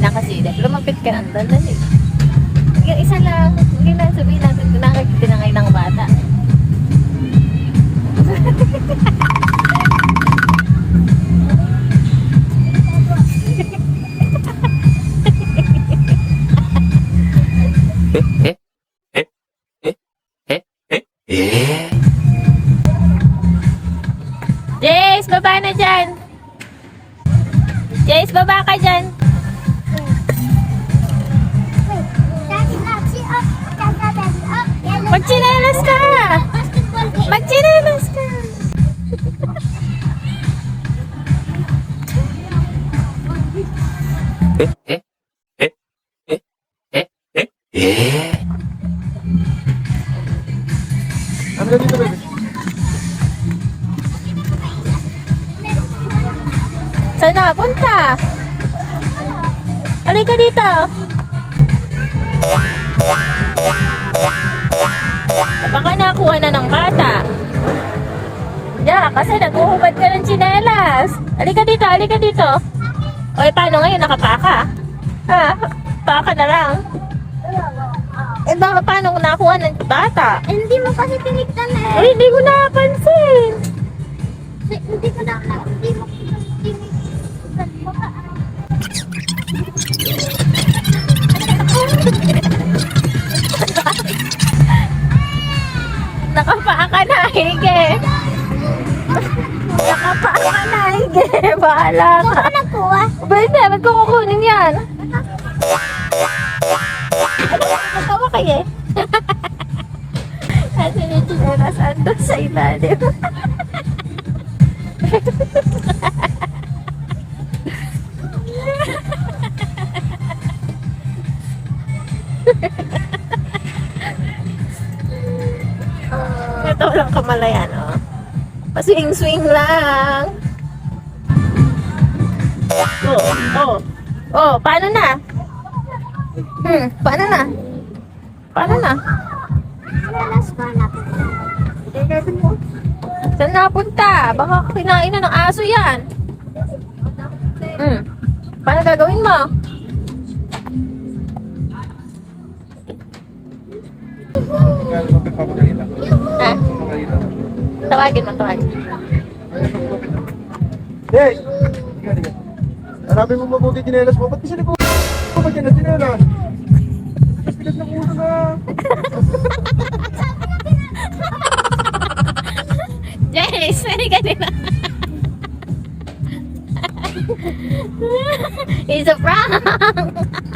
na kasi dahil lumapit ka ng dalan eh. Yung isa lang, hindi na sabihin natin kung nakakita na ngayon ng bata. eh, eh, eh, eh, eh, eh. Jace, baba na dyan! Jace, baba ka dyan! Magchinelas ka! Magchinelas ka! Eh, eh, eh, eh, eh, eh, eh. Ano ka dito, baby? Saan na? Punta! Halika dito! Baka kasi naghuhubad ka ng tsinelas. Halika dito, halika dito. O, eh, paano ngayon? Nakapaka? Ha? Paka na lang. Eh, baka paano kung nakuha ng bata? Hindi mo kasi tinignan eh. Ay, hindi ko napansin. Hindi ko na, hindi mo tinignan. Baka Nakapaka na, hige. Bahala ka. Saan ka nagkuha? Ba hindi, ba't ko kukunin yan? Natawa kayo eh. Asan yung chinelas? Andun sa ilalim. Ito lang kamalayan, oh. Paswing-swing lang. Oh, oh. Oh, paano na? Hmm, paano na? Paano na? Saan napunta? Baka kinain na ng aso yan. Hmm. Paano gagawin mo? Ha? Papagalita. Tawagin mo, tawagin. Hey! Hanapin mo mabuti chinelas mo. Ba't kasi nag- Ba't yan na chinelas? Mas bigat ng ulo na. Jace, pwede ka din It's a prank!